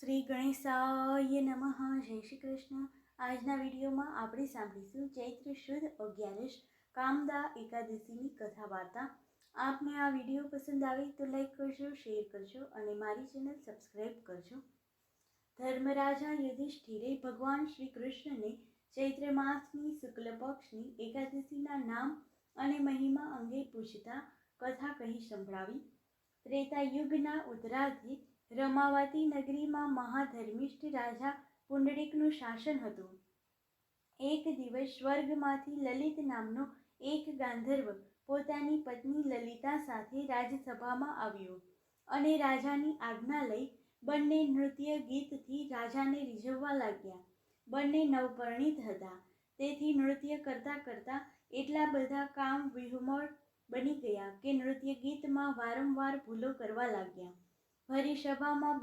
શ્રી ગણેશાય નમઃ. જય શ્રી કૃષ્ણ. આજના વિડીયોમાં આપણે સાંભળીશું ચૈત્ર શુદ્ધ અગિયારસ કામદા એકાદશીની કથા વાર્તા આપને આ વીડિયો પસંદ આવે તો લાઈક કરજો, શેર કરજો અને મારી ચેનલ સબસ્ક્રાઈબ કરજો. ધર્મરાજા યુધિષ્ઠિરે ભગવાન શ્રી કૃષ્ણને ચૈત્ર માસની શુક્લ પક્ષની એકાદશીના નામ અને મહિમા અંગે પૂછતા કથા કહી સંભળાવી. ત્રેતા યુગના ઉત્તરાર્ધે રમાવતી નગરીમાં મહાધર્મિષ્ઠ રાજા પુંડરીકનું શાસન હતું. એક દિવસ સ્વર્ગમાંથી લલિત નામનો એક ગાંધર્વ પોતાની પત્ની લલિતા સાથે રાજસભામાં આવ્યો અને રાજાની આજ્ઞા લઈ બંને નૃત્ય ગીતથી રાજાને રીઝવવા લાગ્યા. બંને નવપરણિત હતા. તેથી નૃત્ય કરતાં કરતાં એટલા બધા કામ વિહુમળ બની ગયા કે નૃત્ય ગીતમાં વારંવાર ભૂલો કરવા લાગ્યા. ભરી સભામાં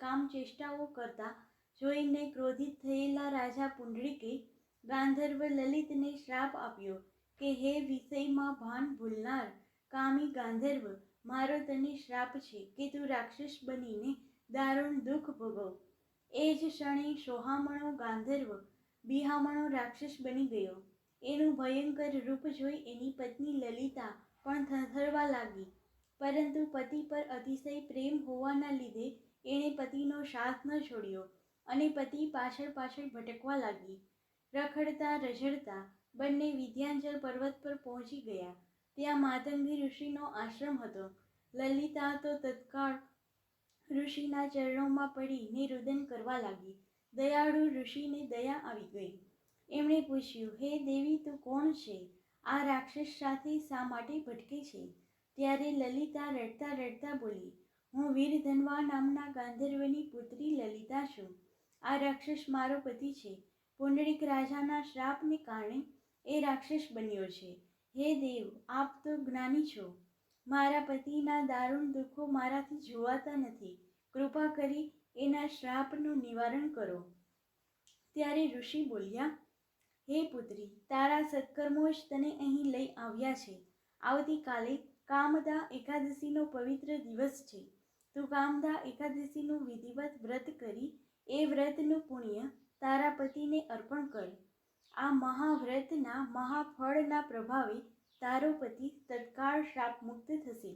કામ ચેષ્ટાઓ કરતા જોઈને ક્રોધિત થયેલા રાજા પુંડરીકે ગાંધર્વ લલિતને શ્રાપ આપ્યો કે, હે વિષયમાં ભાન ભૂલનાર કામી ગાંધર્વ, મારો તને શ્રાપ છે કે તું રાક્ષસ બનીને દારૂણ દુઃખ ભોગવ. એ જ ક્ષણે સોહામણો ગાંધર્વ બિહામણો રાક્ષસ બની ગયો. એનું ભયંકર રૂપ જોઈ એની પત્ની લલિતા પણ થરથરવા લાગી. પરંતુ પતિ પર અતિશય પ્રેમ હોવાના લીધે એણે પતિનો સાથ ન છોડ્યો અને પતિ પાછળ પાછળ ભટકવા લાગી. રખડતા, રઝળતા બંને વિદ્યાંચલ પર્વત પર પહોંચી ગયા. ત્યાં માતંગી ઋષિનો આશ્રમ હતો. લલિતા તો તત્કાળ ઋષિના ચરણોમાં પડીને રુદન કરવા લાગી. દયાળુ ઋષિને દયા આવી ગઈ. એમણે પૂછ્યું, હે દેવી, તું કોણ છે? આ રાક્ષસ સાથે શા માટે ભટકે છે? ત્યારે લલિતા રડતા રડતા બોલી, હું વીર ધનવા નામના ગાંધર્વની પુત્રી લલિતા છું. આ રાક્ષસ મારો પતિ છે. પુંડરીક રાજાના શ્રાપને કારણે એ રાક્ષસ બન્યો છે. હે દેવ, આપ તો જ્ઞાની છો. મારા પતિના દારૂણ દુઃખો મારાથી જોવાતા નથી. કૃપા કરી એના શ્રાપનું નિવારણ કરો. ત્યારે ઋષિ બોલ્યા, હે પુત્રી, તારા સત્કર્મો જ તને અહીં લઈ આવ્યા છે. આવતીકાલે કામદા એકાદશીનો પવિત્ર દિવસ છે. તું કામદા એકાદશીનું વિધિવત વ્રત કરી, એ વ્રતનું પુણ્ય તારા પતિને અર્પણ કર. આ મહાવ્રતના મહાફળના પ્રભાવે તારો પતિ તત્કાળ શ્રાપમુક્ત થશે.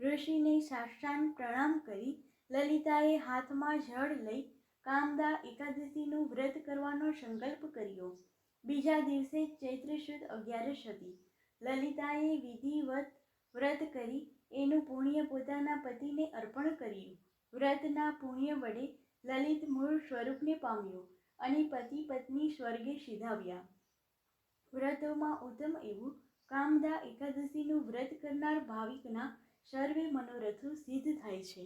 ઋષિને સાષ્ટાંગ પ્રણામ કરી, લલિતાએ હાથમાં જળ લઈ કામદા એકાદશીનું વ્રત કરવાનો સંકલ્પ કર્યો. બીજા દિવસે ચૈત્ર શુદ્ધ અગિયારસ હતી. લલિતાએ વિધિવત વ્રત કરી એનું પુણ્ય પોતાના પતિને અર્પણ કર્યું. વ્રતના પુણ્ય વડે લલિત મૂળ સ્વરૂપને પામ્યો અને પતિ પત્ની સ્વર્ગે સીધાવ્યા. વ્રતોમાં ઉત્તમ એવું કામદા એકાદશીનું વ્રત કરનાર ભાવિકના સર્વે મનોરથો સિદ્ધ થાય છે.